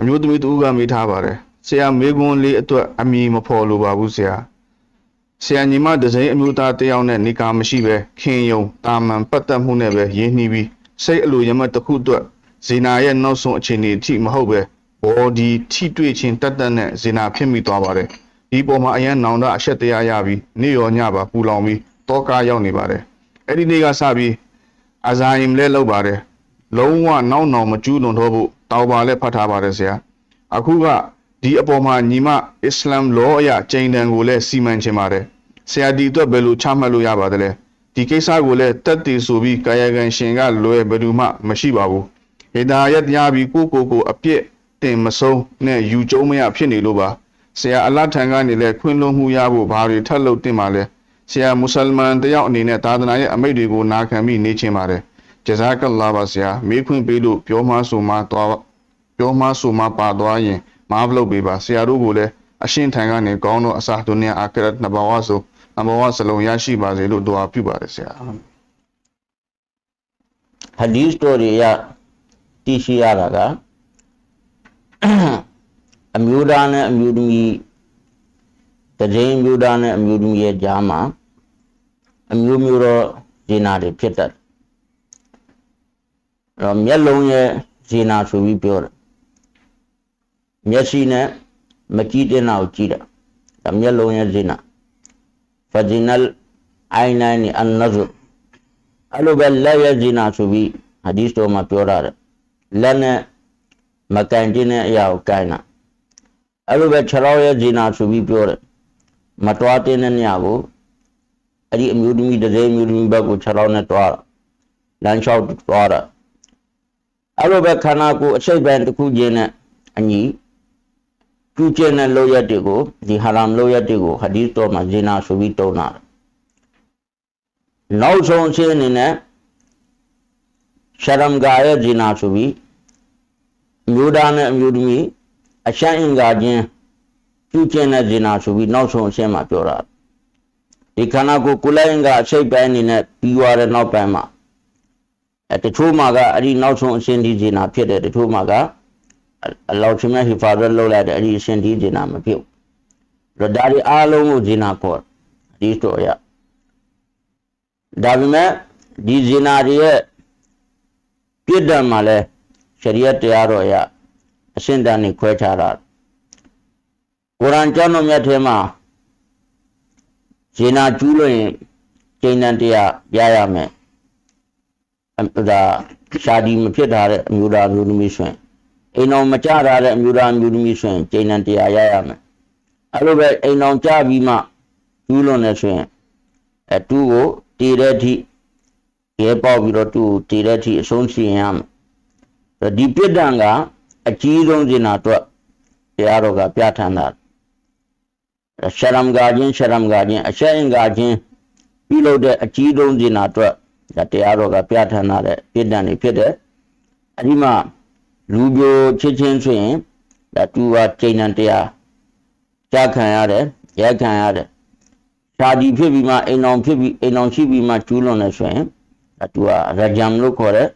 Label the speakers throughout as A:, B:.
A: အမျိုးသမီးတူကမေးထားပါတယ်ဆရာမေးခွန်းလေးအတွက်အမည်မဖော်လိုပါဘူးဆရာဆရာညီမဒဇိန်အမျိုးသားတယောက်နဲ့နေကာမရှိပဲခင်ယုံတာမန်ပတ်သက်မှုနဲ့ပဲရင်းနှီးပြီးစိတ်အလိုရမတ်တစ်ခုအတွက်ဇေနာရဲ့နောက်ဆုံးအခြေအနေအထိမဟုတ်ပဲဘောဒီထိတွေ့ခြင်းတက်တက်နဲ့ဇေနာဖြစ်မိသွားပါတယ်ဒီပုံမှာအရန်နောင်တအဆက်တရားရပြီးနေ့ရောညပါပူလောင်ပြီးတောကားရောက်နေပါတယ်အဲ့ဒီနေ့ကစပြီးအဇာယင်လဲလောက်ပါတယ်လုံးဝနောက်နောင်မကျူးလွန်တော့ဖို့ တောက်ပါလဲဖတ်ထားပါတယ်ဆရာအခုကဒီအပေါ်မှာညီမအစ္စလာမ်လောအရကျိန်တန်ကိုလည်းစီမံချင်ပါတယ်ဆရာဒီအတွက်ဘယ်လိုချမှတ်လို့ရပါသလဲဒီကိစ္စကိုလည်းတက်တည်ဆိုပြီးကာယကံရှင်ကလွယ်ဘယ်သူမှမရှိပါဘူးဟေတာရက်တရားပြီးကိုကိုကိုအပြစ်တင်မဆုံးနဲ့ယူကျုံမရဖြစ်နေလို့ပါဆရာအလတ်ထံကနေလည်းခွင့်လွှတ်မှုရဖို့ဘာတွေထပ်လုပ်တင်ပါလဲဆရာမွတ်စလမန်တယောက်အနေနဲ့သာသနာရဲ့အမိတ်တွေကိုနာခံပြီးနေချင်ပါတယ် ဂျဇာကလာပါဆရာမေးခွင့်ပေးလို့ပြောမှဆိုမှသွားပြောမှဆိုမှပါသွားရင်မအားလုပ်ပေးပါဆရာတို့ကိုလည်းအရှင်ထံကနေကောင်းသောအစာဒုနီယာအာခရတ်နဘဝဆိုနဘဝစလုံးရရှိပါစေလို့ဒွါပြုပါတယ်ဆရာ
B: ဟဒီစ်တော်တွေရသိရှိရတာကအမျိုးသားနဲ့အမျိုးသမီးတကြိမ်မျိုးသားနဲ့အမျိုးသမီးရဲ့ကြားမှာအမျိုးမျိုးတော့ဇေနာတွေဖြစ်တတ် တယ်အဲ့တော့မျက်လုံးရဲ့ဇေနာဆိုပြီးပြောတယ်မျက်စိနဲ့မကြည့်တဲ့နောက်ကြည့်တာဒါမျက်လုံးရဲ့ဇေနာဖဂျီနယ်အိုင်နိုင်းအန်နဇ်အဲ့လိုပဲလက်ရဲ့ဇီနာဆိုပြီးဟာဒီစ်တော်မှာပြောထားတယ်လက်နဲ့မကန်ကျင်းတဲ့အရာကိုကန်တာအဲ့လိုပဲခြေထောက်ရဲ့ဇီနာဆိုပြီးပြောတယ်မတွားတင်းတဲ့နေရာကိုအဲ့ဒီအမျိုးသမီးတစ်စိမ်းအမျိုးသမီးဘက်ကိုခြေထောက်နဲ့တွားတာလမ်းလျှောက်တွားတာ အဲ့လိုပဲခန္ဓာကိုယ်အစိတ်ပိုင်းတစ်ခုချင်းနဲ့အညီကျူးကျင်တဲ့လောရက်တွေကိုဒီဟာရမ်လောရက်တွေကိုဟာဒီစ်တော်မှာဇီနာဆိုပြီးတုံးတာတယ်နောက်ဆုံးအချင်းအနေနဲ့ရှရမ်ဂါရဲ့ဂျီနာဆိုပြီးအမျိုးသားနဲ့အမျိုးသမီးအရှမ်းအင်္ဂါချင်းပြုကျင့်တဲ့ဂျီနာဆိုပြီးနောက်ဆုံးအချင်းမှာပြောတာဒီခန္ဓာကိုယ်ကုလအင်္ဂါအစိတ်ပိုင်းအနေနဲ့ပြီးသွားတဲ့နောက်ပိုင်းမှာ အဲတချို့မှာကအဲ့ဒီနောက်ဆုံးအချင်းဒီဂျီနာဖြစ်တယ်တချို့မှာကအလောချင်းမဲ့ဟီဖာရလောက်လိုက်တဲ့အဲ့ဒီအချင်းဒီဂျီနာမဖြစ်ဘူးဒါတွေအားလုံးကိုဂျီနာခေါ်ဒီတော့ရဒါပေမဲ့ဒီဇင်နာတွေရဲ့ပြစ်ဒဏ်မှာလဲရှရီယတ်တရားတော်အရအရှင်းတန်နေခွဲခြားတာကုရ်အာန်ကျမ်းတော်မြတ်ထဲမှာဇင်နာကျူးလို့ရင်ကျိန်တန်တရားရရမယ်အ ဒါရှာဒီမဖြစ်တာတဲ့အမျိုးသားမျိုးသမီးဆိုရင်အိမ်တော်မကြတာတဲ့အမျိုးသားမျိုးသမီးဆိုရင်ကျိန်တန်တရားရရမယ်အဲ့လိုပဲအိမ်တော်ကြပြီးမှကျူးလွန်နေဆိုရင်အဲတူကိုတည်တဲ့အထိရဲပေါက်ပြီးတော့သူ့ကိုတည်တဲ့အထိအဆုံးစီရင်ရမယ်အဲ့ဒီပြစ်ဒဏ်ကအကြီးဆုံးစင်တာအတွက်တရားတော်ကပြဋ္ဌာန်းတာရှရမ်ဂါချင်းရှရမ်ဂါချင်းအရှက်အင်္ဂါချင်းပြုလုပ်တဲ့အကြီးဆုံးစင်တာအတွက် ဒါတရားတော်ကပြဋ္ဌာန်းတဲ့ပြစ်ဒဏ်တွေဖြစ်တယ်အဲ့ဒီမှာလူပြိုချစ်ချင်းဆိုရင်ဒါသူကကျိန်တန်တရားကြားခံရတယ်ရက်ခံရတယ်ရှာဒီဖြစ်ပြီးမှအိမ်အောင်ဖြစ်ပြီးအိမ်အောင်ရှိပြီးမှကျူးလွန်နေဆိုရင်ဒါသူကရဂျမ်လို့ခေါ်တဲ့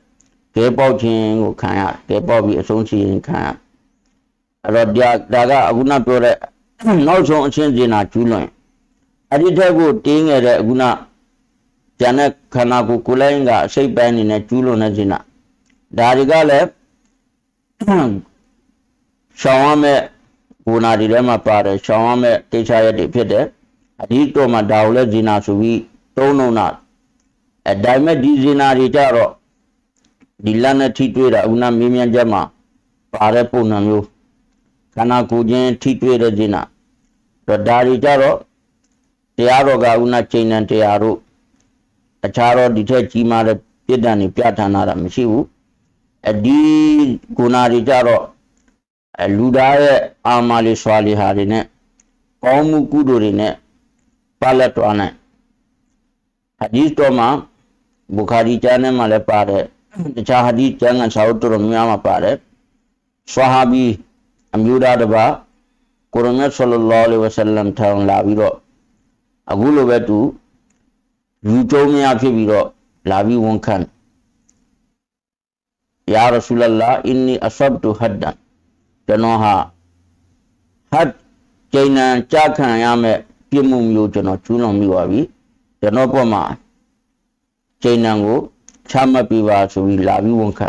B: ကဲပေါက်ခြင်းကိုခံရတယ်ကဲပေါက်ပြီးအဆုံးစီရင်ခံရအဲ့တော့ဒါဒါကအခုနပြောတဲ့နောက်ဆုံးအချင်းစင်နာကျူးလွန်အဲ့ဒီထက်ကိုတင်းငယ်တဲ့အခုန ကျန်တဲ့ခန္ဓာကိုယ်ကိုယ်လိုင်းကအစိတ်ပိုင်းနေနဲ့ကျူးလွန်နေစင်နာဒါတွေကလည်းရှောင်းရမယ့်ဘူနာတွေထဲမှာပါတယ်ရှောင်းရမယ့်တေချာရက်တွေဖြစ်တယ်အဒီတော့မှဒါကိုလည်းဇီနာဆိုပြီးသုံးလုံးနာအဲဒါပေမဲ့ဒီဇီနာတွေကြတော့ဒီလက်နဲ့ထိတွေ့တာအခုနမင်းမြန်ချက်မှာပါတဲ့ပုံစံမျိုးခန္ဓာကိုယ်ချင်းထိတွေ့တဲ့ဇီနာတော့ဒါတွေကြတော့တရားတော်ကအခုနချိန်တန်တရားတို့ တခြားတော့ဒီထက်ကြီးမားတဲ့ပြစ်ဒဏ်တွေပြဋ္ဌာန်းတာမရှိဘူးအဲဒီဂုဏတွေကြတော့အဲလူသားရဲ့အာမလေးဆွာလေးဟာတွေနဲ့ကောင်းမှုကုသိုလ်တွေနဲ့ပါလက်တော်နိုင်ဟာဒီတော်မှာဘူခါရီကျမ်းထဲမှာလည်းပါတယ်တခြားဟာဒီကျမ်းကစာအုပ်တော်များမှာပါတယ်ဆွာဟာဘီအမျိုးသားတစ်ပါးကိုရမတ်ဆလလောလဟ်ဝဆလမ်ထောင်လာပြီးတော့အခုလိုပဲသူ လူကျုံများဖြစ်ပြီးတော့လာပြီးဝန်ခံယာရဆူလလာအင်းနီအဆဘ်တူဟဒ္ဒန်ကျွန်တော်ဟာဟတ်ကျိန်နံကြခံရမဲ့ပြစ်မှုမျိုးကျွန်တော်ကျူးလွန်မိပါပြီကျွန်တော်ဘက်မှာကျိန်နံကိုချမှတ်ပြပါဆိုပြီးလာပြီးဝန်ခံ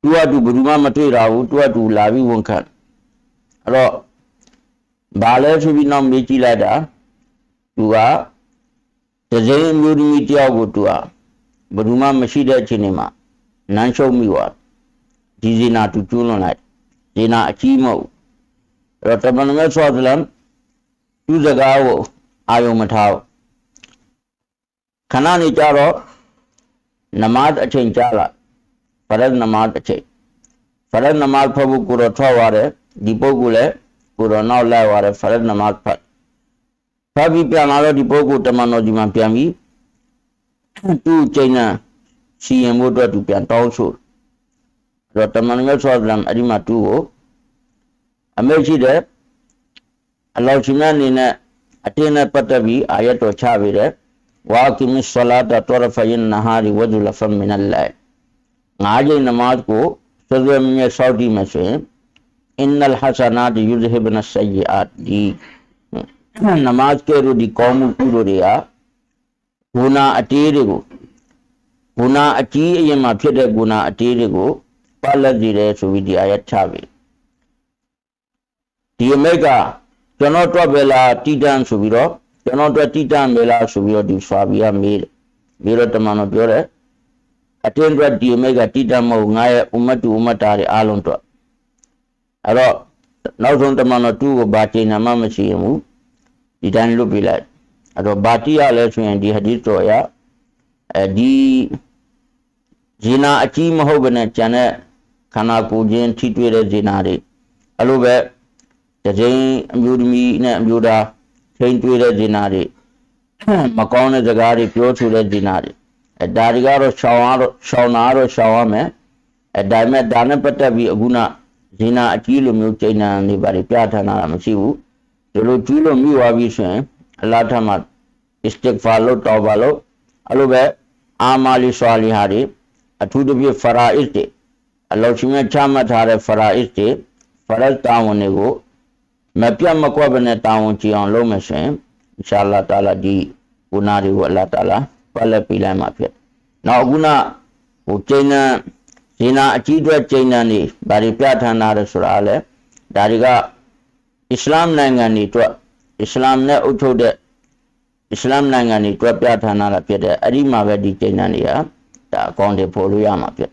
B: သူကသူဘယ်သူမှမတွေ့တာဘူးသူကသူလာပြီးဝန်ခံအဲ့တော့ဘာလဲဆိုပြီးနောက်မေးကြည့်လိုက်တာသူက တစိမ့်အမျိုးသမီးတယောက်ကိုသူကဘယ်သူမှမရှိတဲ့အချိန်တွေမှာနမ်းရှုံမိသွားဒီဇီနာသူကျူးလွန်လိုက်ဇီနာအကြီးမဟုတ်အဲ့တော့တမန်တော်မြတ်ဆွာလမ်သူစကားကိုအာယုံမထားဘူးခဏနေကြတော့နမတ်အချိန်ကြာလာဖရတ်နမတ်အချိန်ဖရတ်နမတ်ဖတ်ဖို့ကိုတော့ထွက်သွားတယ်ဒီပုဂ္ဂိုလ်လည်းကိုတော့နောက်လိုက်သွားတယ်ဖရတ်နမတ်ဖတ် ဖတ်ပြီးပြန်လာတော့ဒီပုဂ္ဂိုလ်တမန်တော်ကြီးမှပြန်ပြီးသူ့ချိန်နဲ့စီရင်ဖို့အတွက်သူပြန်တောင်းဆိုအဲ့တော့တမန်တော်မြတ်ဆွာလမ်အဲ့ဒီမှာသူ့ကိုအမိတ်ရှိတယ်အလောရှင်မြတ်အနေနဲ့အတင်းနဲ့ပတ်သက်ပြီးအာယတ်တော်ချပေးတယ်ဝါကိမစ်ဆလာတာတော်ဖယင်နဟာရီဝဒူလဖမ်မင်အလ္လာငါးကြိမ်နမတ်ကိုစွဲစွဲမြဲစောက်တည်မယ်ဆိုရင်အင်နလ်ဟဆနာတ်ယူဇဟိဘနဆယီအတ်ဒီ နမတ်ကဲရူဒီကောမှုကုလိုတွေကဂုဏအတေးတွေကိုဂုဏအကြီးအရင်မှာဖြစ်တဲ့ဂုဏအတေးတွေကိုပတ်လက်စီတယ်ဆိုပြီးဒီအာယတ်ချပြီဒီအမိတ်ကကျွန်တော်တွက်ပဲလားတိတန်ဆိုပြီးတော့ကျွန်တော်တွက်တိတန်ပဲလားဆိုပြီးတော့ဒီဆွာဘီကမေးတယ်မေးတော့တမန်တော်ပြောတယ်အတင်းတွက်ဒီအမိတ်ကတိတန်မဟုတ်ငါရဲ့ဥမ္မတူဥမ္မတာတွေအားလုံးတွက်အဲ့တော့နောက်ဆုံးတမန်တော်သူ့ကိုဘာချိန်နာမှမရှိရင်ဘူး ဒီတိုင်းလွတ်ပြလိုက်အဲ့တော့ဘာတိရလဲဆိုရင်ဒီဟဒီသ်တော်ရအဲဒီဇီနာအကြီးမဟုတ်ဘဲနဲ့ကျန်တဲ့ခန္ဓာကိုယ်ချင်းထိတွေ့တဲ့ဇီနာတွေအဲ့လိုပဲတကြိမ်အမျိုးသမီးနဲ့အမျိုးသားချိန်တွေ့တဲ့ဇီနာတွေမကောင်းတဲ့စကားတွေပြောဆိုတဲ့ဇီနာတွေအဲဒါတွေကတော့ရှောင်ရတော့ရှောင်တာတော့ရှောင်ရမယ်အဲဒါပေမဲ့ဒါနဲ့ပတ်သက်ပြီးအခုနဇီနာအကြီးလိုမျိုးချိန်နာနေပါလေပြဋ္ဌာန်းတာမရှိဘူး ဒီလိုကျူးလို့မိသွားပြီဆိုရင်အလ္လာဟ်ထမ istighfar လို့တောပါလို့အဲ့လိုပဲအာမာလီဆွာလီဟာတွေအထူးသဖြင့်ဖရာအစ်တွေအလောရှင်မြတ်ချမှတ်ထားတဲ့ဖရာအစ်တွေဖရတ်တာဝန်တွေကိုမပြတ်မကွက်ဘဲနဲ့တာဝန်ကြည့်အောင်လုပ်မယ်ဆိုရင်အင်ရှာအလ္လာဟ်တာလာဒီဂုဏတွေကိုအလ္လာဟ်တာလာပတ်လက်ပေးလိုက်မှာဖြစ်။နောက်အခုနဟိုကျိန်းနံဇေနာအကြီးအတွက်ကျိန်းနံနေဒါတွေပြဋ္ဌာန်းထားတယ်ဆိုတာလေဒါတွေက အစ္စလာမ်နိုင်ငံတွေအတွက်အစ္စလာမ်နဲ့အုပ်ချုပ်တဲ့အစ္စလာမ်နိုင်ငံတွေအတွက်ပြဋ္ဌာန်းထားတာဖြစ်တဲ့အဲ့ဒီမှာပဲဒီကျိန်းနံတွေကဒါအကောင့်တွေပေါ်လို့ရမှာဖြစ်